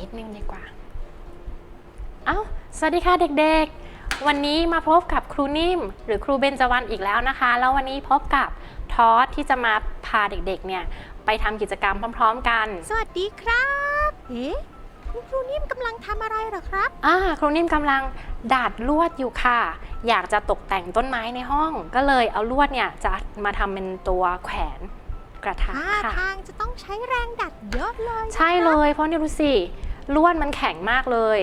อุ๊ยเดี๋ยวม้วนอีกนิดนึงดีกว่า เอ้า สวัสดีค่ะเด็กๆ วันนี้มาพบกับครูนิ่ม หรือครูเบญจวรรณอีกแล้วนะคะ แล้ววันนี้พบกับทอสที่จะมาพาเด็กๆ เนี่ย ไปทำกิจกรรมพร้อม ๆ กัน สวัสดีครับเอ๊ะคุณครูนิ่มกำลังทำอะไรเหรอครับ อ่า ครูนิ่มกำลังดาดลวดอยู่ค่ะ อยากจะตกแต่งต้นไม้ในห้อง ก็เลยเอาลวดเนี่ยจะมาทำเป็นตัวแขวนกระถางท่าค่ะ ทางจะต้องใช้แรงดัดเยอะเลย ใช่เลยเพราะเนี่ยดูสิ ลวดมันแข็งมากเลย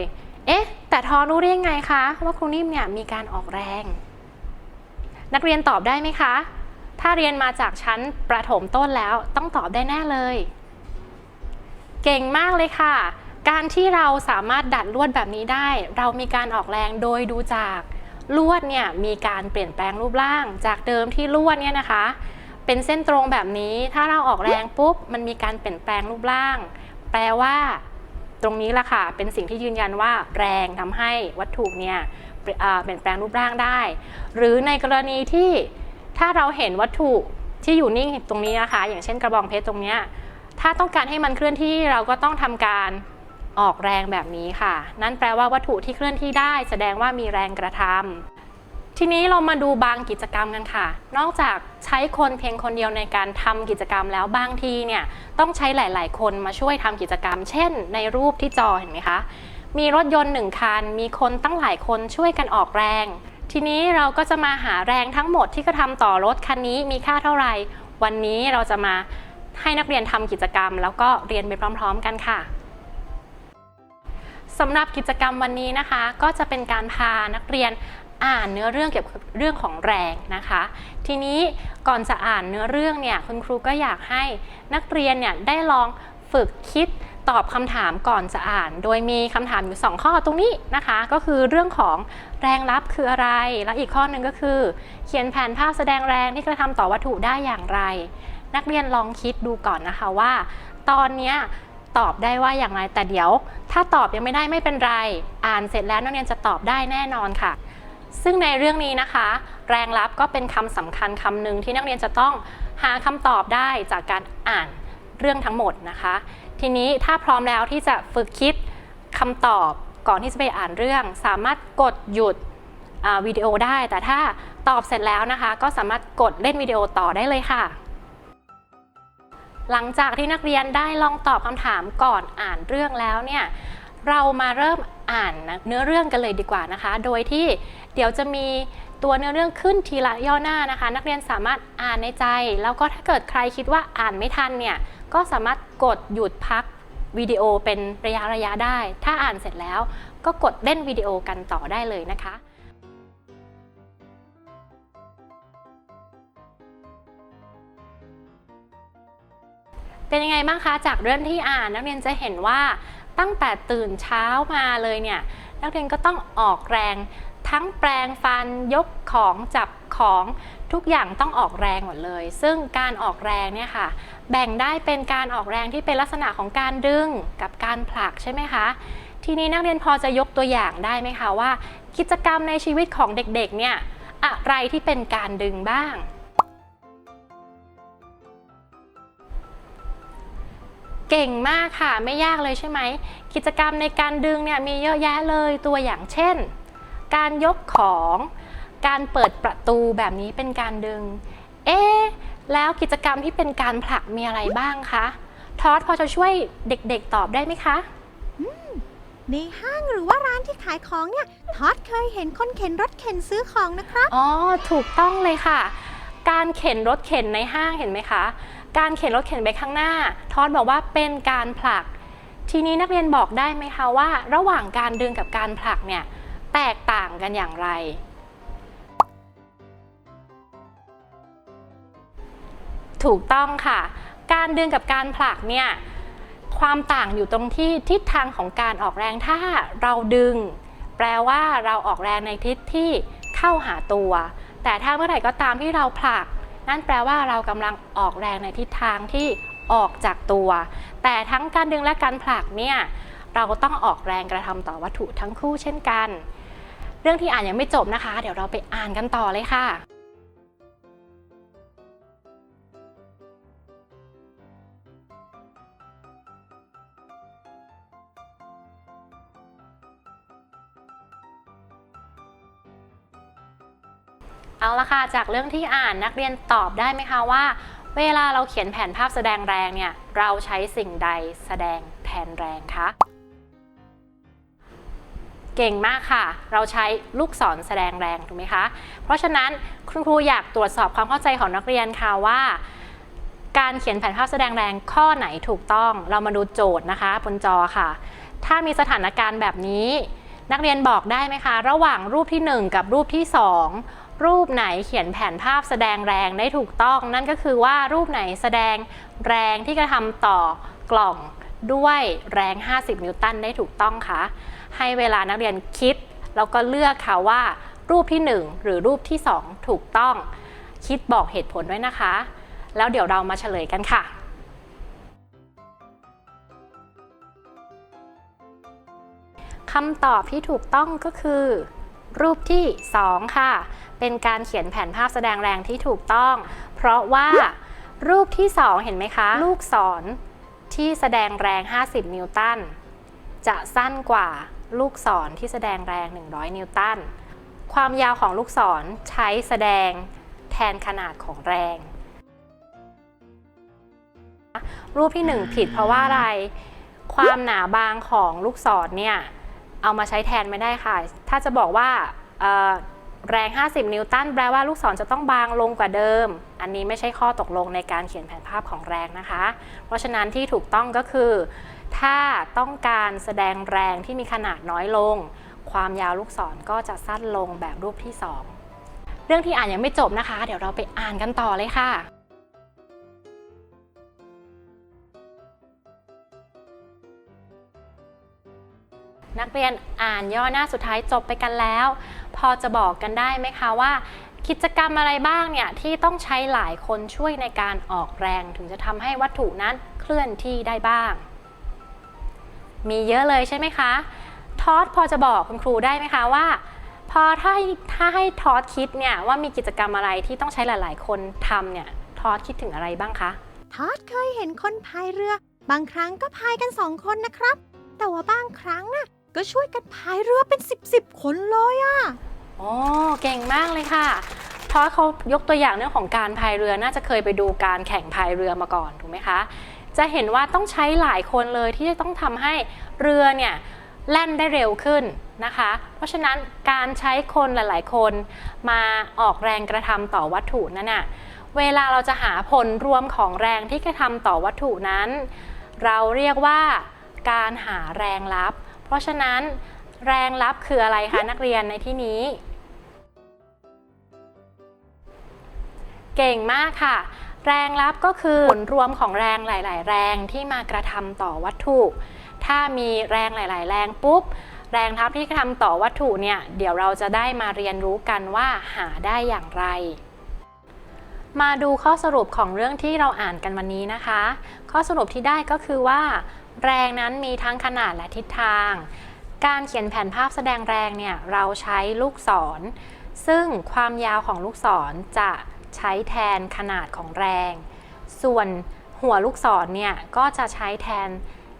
เอ๊ะ แต่ทอรู้ได้ยังไงคะ ว่าครูนิ่มเนี่ยมีการออกแรง นักเรียนตอบได้ไหมคะ ถ้าเรียนมาจากชั้นประถมต้นแล้วต้องตอบได้แน่เลย เก่งมากเลยค่ะ การที่เราสามารถดัดลวดแบบนี้ได้ เรามีการออกแรงโดยดูจากลวดเนี่ยมีการเปลี่ยนแปลงรูปร่าง จากเดิมที่ลวดเนี่ยนะคะ เป็นเส้นตรงแบบนี้ถ้าเราออกแรงปุ๊บมันมีการเปลี่ยนแปลงรูปร่าง แปลว่า ตรงนี้ละค่ะเป็นสิ่งที่ยืนยันว่าแรงทำให้วัตถุเนี่ยเปลี่ยนแปลงรูปร่างได้ หรือในกรณีที่ถ้าเราเห็นวัตถุที่อยู่นิ่งตรงนี้นะคะ อย่างเช่นกระบองเพชรตรงนี้ถ้าต้องการให้มันเคลื่อนที่เราก็ต้องทำการออกแรงแบบนี้ค่ะ นั่นแปลว่าวัตถุที่เคลื่อนที่ได้ แสดงว่ามีแรงกระทำ ทีนี้เรามาดูบางกิจกรรมกันค่ะ นอกจากใช้คนเพียงคนเดียวในการทำกิจกรรมแล้วบางทีเนี่ยต้องใช้หลาย ๆ คนมาช่วยทำกิจกรรม เช่น ในรูปที่จอเห็นไหมคะ มีรถยนต์หนึ่งคัน มีคนตั้งหลายคนช่วยกันออกแรง ทีนี้เราก็จะมาหาแรงทั้งหมดที่กระทำต่อรถคันนี้มีค่าเท่าไหร่ วันนี้เราจะมาให้นักเรียนทำกิจกรรม แล้วก็เรียนไปพร้อม ๆ กันค่ะสำหรับกิจกรรมวันนี้นะคะ ก็จะเป็นการพานักเรียน อ่านเนื้อเรื่องเกี่ยวกับเรื่องของแรงนะคะ ทีนี้ก่อนจะอ่านเนื้อเรื่องเนี่ยคุณครูก็อยากให้นักเรียนเนี่ยได้ลองฝึกคิดตอบคำถามก่อนจะอ่าน โดยมีคำถามอยู่ 2 ข้อตรงนี้นะคะ ก็คือเรื่องของแรงรับคืออะไร และอีกข้อหนึ่งก็คือ เขียนแผนภาพแสดงแรงที่กระทำต่อวัตถุได้อย่างไร นักเรียนลองคิดดูก่อนนะคะว่า ตอนนี้ตอบได้ว่าอย่างไรแต่เดี๋ยว ถ้าตอบยังไม่ได้ไม่เป็นไร อ่านเสร็จแล้วนักเรียนจะตอบได้แน่นอนค่ะ ซึ่งในเรื่องนี้นะคะ แรงลับก็เป็นคำสำคัญคำหนึ่งที่นักเรียนจะต้องหาคำตอบได้จากการอ่านเรื่องทั้งหมดนะคะ ทีนี้ถ้าพร้อมแล้วที่จะฝึกคิดคำตอบก่อนที่จะไปอ่านเรื่อง สามารถกดหยุดวิดีโอได้ แต่ถ้าตอบเสร็จแล้วนะคะ ก็สามารถกดเล่นวิดีโอต่อได้เลยค่ะ หลังจากที่นักเรียนได้ลองตอบคำถามก่อนอ่านเรื่องแล้วเนี่ยเรามาเริ่ม อ่านนะเนื้อเรื่องกันเลยดีกว่านะคะ โดยที่เดี๋ยวจะมีตัวเนื้อเรื่องขึ้นทีละย่อหน้านะคะ นักเรียนสามารถอ่านในใจ แล้วก็ถ้าเกิดใครคิดว่าอ่านไม่ทันเนี่ยก็สามารถกดหยุดพักวิดีโอเป็นระยะระยะได้ ถ้าอ่านเสร็จแล้วก็กดเล่นวิดีโอกันต่อได้เลยนะคะเป็นยังไงบ้างคะ จากเรื่องที่อ่านนักเรียนจะเห็นว่า ตั้งแต่ตื่นเช้ามาเลยเนี่ยนักเรียนก็ต้องออกแรง ทั้งแปรงฟันยกของจับของทุกอย่างต้องออกแรงหมดเลย ซึ่งการออกแรงเนี่ยค่ะ แบ่งได้เป็นการออกแรงที่เป็นลักษณะของการดึงกับการผลักใช่ไหมคะ ทีนี้นักเรียนพอจะยกตัวอย่างได้ไหมคะว่า กิจกรรมในชีวิตของเด็กๆเนี่ยอะไรที่เป็นการดึงบ้าง เก่งมากค่ะไม่ยากเลยใช่ไหม กิจกรรมในการดึงเนี่ยมีเยอะแยะเลยตัวอย่างเช่น การยกของ การเปิดประตูแบบนี้เป็นการดึง เอ๊ะแล้วกิจกรรมที่เป็นการผลักมีอะไรบ้างคะทอสพอจะช่วยเด็กๆตอบได้ไหมคะในห้างหรือว่าร้านที่ขายของเนี่ยทอดเคยเห็นคนเข็นรถเข็นซื้อของนะครับ อ๋อ ถูกต้องเลยค่ะ การเข็นรถเข็นในห้างเห็นไหมคะ การเข็นรถเข็นไปข้างหน้า ทอดบอกว่าเป็นการผลัก ทีนี้นักเรียนบอกได้ไหมคะว่า ระหว่างการดึงกับการผลักเนี่ยแตกต่างกันอย่างไร ถูกต้องค่ะ การดึงกับการผลักเนี่ยความต่างอยู่ตรงที่ทิศทางของการออกแรงถ้าเราดึง แปลว่าเราออกแรงในทิศที่เข้าหาตัว แต่ถ้าเมื่อไหร่ก็ตามที่เราผลัก นั่นแปลว่าเรากำลังออกแรงในทิศทางที่ออกจากตัว แต่ทั้งการดึงและการผลักเนี่ยเราก็ต้องออกแรงกระทำต่อวัตถุทั้งคู่เช่นกัน เรื่องที่อ่านยังไม่จบนะคะ เดี๋ยวเราไปอ่านกันต่อเลยค่ะ เอาละค่ะ จากเรื่องที่อ่านนักเรียนตอบได้ไหมคะว่า เวลาเราเขียนแผนภาพแสดงแรงเนี่ย เราใช้สิ่งใดแสดงแทนแรงคะ เก่งมากค่ะ เราใช้ลูกศรแสดงแรงถูกไหมคะ เพราะฉะนั้นคุณครูอยากตรวจสอบความเข้าใจของนักเรียนค่ะว่าการเขียนแผนภาพแสดงแรงข้อไหนถูกต้อง เรามาดูโจทย์นะคะบนจอค่ะ ถ้ามีสถานการณ์แบบนี้ นักเรียนบอกได้ไหมคะ ระหว่างรูปที่ 1 กับรูปที่ 2 รูปไหนเขียนแผนภาพแสดงแรงได้ถูกต้อง นั่นก็คือว่ารูปไหนแสดงแรงที่กระทำต่อกล่องด้วยแรง 50 นิวตันได้ถูกต้องคะให้เวลานักเรียนคิด แล้วก็เลือกค่ะว่า รูปที่ 1 หรือรูปที่ 2 ถูกต้อง คิดบอกเหตุผลด้วยนะคะ แล้วเดี๋ยวเรามาเฉลยกันค่ะคำตอบที่ถูกต้องก็คือ รูปที่ 2 ค่ะ เป็นการเขียนแผนภาพแสดงแรงที่ถูกต้อง เพราะว่ารูปที่ 2 เห็นไหมคะ ลูกศรที่แสดงแรง 50 นิวตัน จะสั้นกว่าลูกศรที่แสดงแรง 100 นิวตัน ความยาวของลูกศรใช้แสดงแทนขนาดของแรง รูปที่ 1 ผิดเพราะว่าอะไร ความหนาบางของลูกศรเนี่ย เอามาใช้แทนไม่ได้ค่ะ ถ้าจะบอกว่าแรง 50 นิวตัน แปลว่าลูกศรจะต้องบางลงกว่าเดิม อันนี้ไม่ใช่ข้อตกลงในการเขียนแผนภาพของแรงนะคะ เพราะฉะนั้นที่ถูกต้องก็คือ ถ้าต้องการแสดงแรงที่มีขนาดน้อยลง ความยาวลูกศรก็จะสั้นลงแบบรูปที่ 2 เรื่องที่อ่านยังไม่จบนะคะ เดี๋ยวเราไปอ่านกันต่อเลยค่ะ นักเรียนอ่านย่อหน้าสุดท้ายจบไปกันแล้ว พอจะบอกกันได้ไหมคะว่า กิจกรรมอะไรบ้างเนี่ยที่ต้องใช้หลายคนช่วยในการออกแรง ถึงจะทำให้วัตถุนั้นเคลื่อนที่ได้บ้าง มีเยอะเลยใช่ไหมคะทอสพอจะบอกคุณครูได้ไหมคะว่า พอถ้าถ้าให้ทอสคิดเนี่ยว่ามีกิจกรรมอะไรที่ต้องใช้หลาย ๆ คนทำเนี่ยทอสคิดถึงอะไรบ้างคะทอดเคยเห็นคนพายเรือ บางครั้งก็พายกันสองคนนะครับ แต่ว่าบางครั้งน่ะ ก็ช่วยกันพายเรือเป็นสิบสิบคนเลยอะโอ้เก่งมากเลยค่ะทอสเขายกตัวอย่างเรื่องของการพายเรือน่าจะเคยไปดูการแข่งพายเรือมาก่อนถูกไหมคะ จะเห็นว่าต้องใช้หลายคนเลยที่จะต้องทำให้เรือเนี่ยแล่นได้เร็วขึ้นนะคะ เพราะฉะนั้นการใช้คนหลาย ๆ คนมาออกแรงกระทำต่อวัตถุนั้นน่ะเวลาเราจะหาผลรวมของแรงที่กระทำต่อวัตถุนั้น เราเรียกว่าการหาแรงลับ เพราะฉะนั้นแรงลับคืออะไรคะนักเรียนในที่นี้ เก่งมากค่ะ แรงลับก็คือผลรวมของแรงหลาย ๆ แรงที่มากระทำต่อวัตถุ ถ้ามีแรงหลาย ๆ แรงปุ๊บแรงทับที่กระทำต่อวัตถุเนี่ยเดี๋ยวเราจะได้มาเรียนรู้กันว่าหาได้อย่างไร มาดูข้อสรุปของเรื่องที่เราอ่านกันวันนี้นะคะ ข้อสรุปที่ได้ก็คือว่า แรงนั้นมีทั้งขนาดและทิศทาง การเขียนแผนภาพแสดงแรงเนี่ยเราใช้ลูกศร ซึ่งความยาวของลูกศรจะใช้แทนขนาดของแรง ส่วนหัวลูกศรเนี่ยก็จะใช้แทน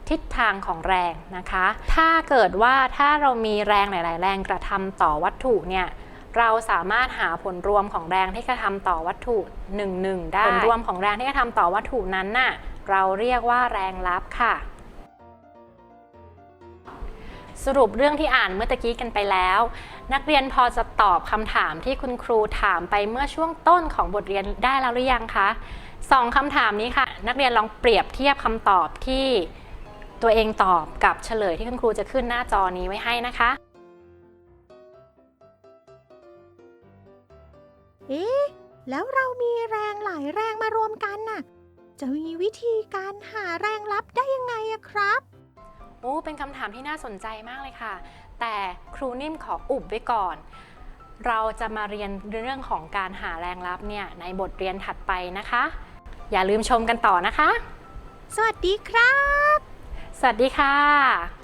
ทิศทางของแรงนะคะ ถ้าเกิดว่าถ้าเรามีแรงหลาย ๆ แรงกระทำต่อวัตถุเนี่ย เราสามารถหาผลรวมของแรงที่กระทำต่อวัตถุ1นึได้ผลรวมของแรงที่กระทำต่อวัตถุนั้นน่ะเราเรียกว่าแรงลับค่ะ สรุปเรื่องที่อ่านเมื่อตะกี้กันไปแล้ว นักเรียนพอจะตอบคำถามที่คุณครูถามไปเมื่อช่วงต้นของบทเรียนได้แล้วหรือยังคะสองคำถามนี้ค่ะ นักเรียนลองเปรียบเทียบคำตอบที่ตัวเองตอบกับเฉลยที่คุณครูจะขึ้นหน้าจอนี้ไว้ให้นะคะ เอ๊ะ แล้วเรามีแรงหลายแรงมารวมกันน่ะ จะมีวิธีการหาแรงลับได้ยังไงอะครับ โอ้เป็นคำถามที่น่าสนใจมากเลยค่ะ แต่ครูนิ่มขออุบไว้ก่อน เราจะมาเรียนเรื่องของการหาแรงลับเนี่ยในบทเรียนถัดไปนะคะ อย่าลืมชมกันต่อนะคะ สวัสดีครับ สวัสดีค่ะ